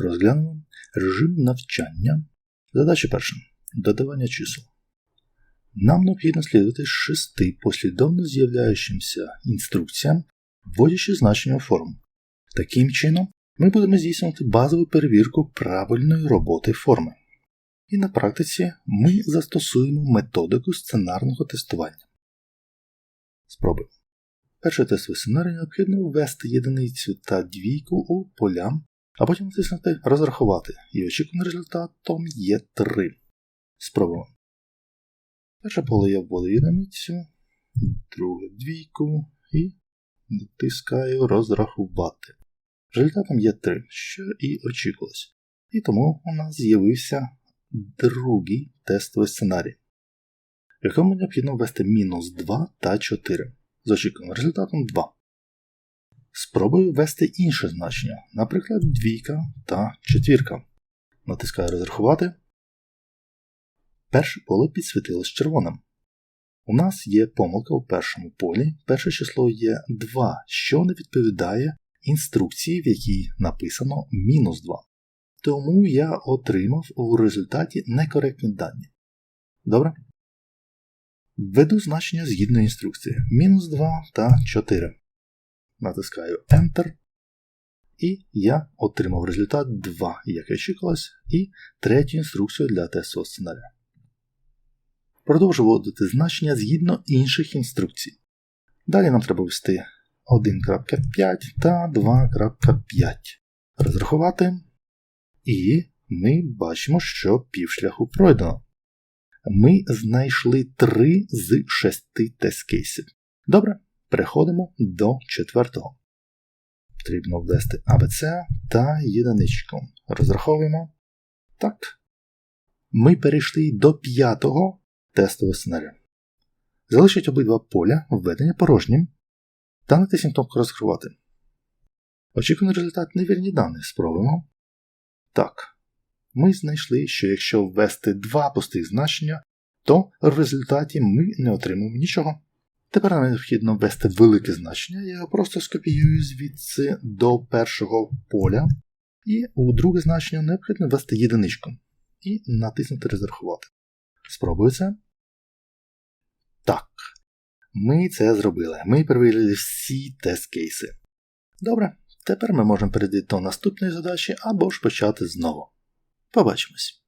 Розглянемо режим навчання. Задача перша. Додавання чисел. Нам необхідно слідувати шести послідовно з'являючимся інструкціям, вводячи значення у форму. Таким чином, ми будемо здійснювати базову перевірку правильної роботи форми. І на практиці ми застосуємо методику сценарного тестування. Спробуємо. Перший тестовий сценарій необхідно ввести єдиницю та двійку у поля, а потім натиснути Розрахувати, і очікуваний результатом є 3. Спробуємо. Перше поле я вводив єдиницю, друге двійку і натискаю Розрахувати. Результатом є 3, що і очікувалось. І тому у нас з'явився другий тестовий сценарій, в якому необхідно ввести мінус 2 та 4 з очікуваним результатом 2. Спробую ввести інше значення, наприклад, двійка та четвірка. Натискаю розрахувати. Перше поле підсвітилось червоним. У нас є помилка у першому полі. Перше число є 2, що не відповідає інструкції, в якій написано мінус 2. Тому я отримав у результаті некоректні дані. Добре? Введу значення згідно інструкції мінус 2 та 4. Натискаю Enter. І я отримав результат 2, як і очікувалось, і третю інструкцію для тестового сценарія. Продовжу вводити значення згідно інших інструкцій. Далі нам треба ввести 1.5 та 2.5. Розрахувати. І ми бачимо, що півшляху пройдено. Ми знайшли 3 з 6 тест-кейсів. Добре, переходимо до четвертого. Потрібно ввести ABC та єдиничку. Розраховуємо. Так. Ми перейшли до п'ятого тестового сценарію. Залишить обидва поля введення порожнім та натисніть кнопку розкривати. Очікуваний результат невірні дані. Спробуємо. Так. Ми знайшли, що якщо ввести два пустих значення, то в результаті ми не отримаємо нічого. Тепер нам необхідно ввести велике значення, я його просто скопіюю звідси до першого поля, і у друге значення необхідно ввести єдиничку і натиснути Розрахувати. Спробую це. Так. Ми це зробили. Ми перевірили всі тест-кейси. Добре, тепер ми можемо перейти до наступної задачі або ж почати знову. Побачимось.